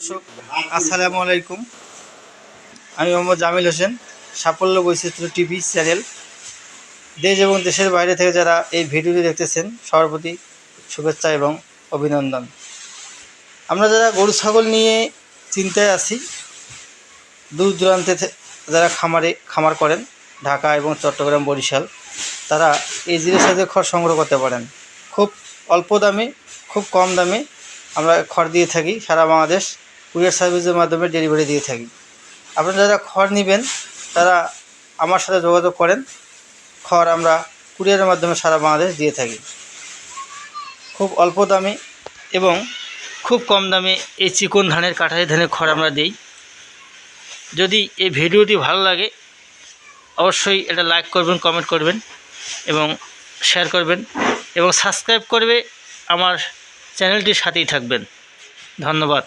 দর্শক, আসসালামু আলাইকুম। আমি মোহাম্মদ জামিল হোসেন, সাফল্য বৈচিত্র্য টিভি চ্যানেল। দেশ এবং দেশের বাইরে থেকে যারা এই ভিডিওটি দেখতেছেন সবার প্রতি শুভেচ্ছা এবং অভিনন্দন। আমরা যারা গরু, ছাগল নিয়ে চিন্তায় আছি, দূর দূরান্তে যারা খামারে, খামার করেন, ঢাকা এবং চট্টগ্রাম বরিশাল, তারা এই জিরো সাইজের খড় সংগ্রহ করতে পারেন। খুব অল্প দামে, খুব কম দামে আমরা খড় দিয়ে থাকি সারা বাংলাদেশ। কুরিয়ার সার্ভিসের মাধ্যমে ডেলিভারি দিয়ে থাকি। আপনারা যারা খড় নেবেন, তারা আমার সাথে যোগাযোগ করেন। খড় আমরা কুরিয়ারের মাধ্যমে সারা বাংলাদেশ দিয়ে থাকি। খুব অল্প দামে এবং খুব কম দামে এই চিকন ধানের, কাঠারি ধানের খড় আমরা দিই। যদি এই ভিডিওটি ভালো লাগে, অবশ্যই এটা লাইক করবেন কমেন্ট করবেন এবং শেয়ার করবেন এবং সাবস্ক্রাইব করবে আমার চ্যানেলটির সাথেই থাকবেন। ধন্যবাদ।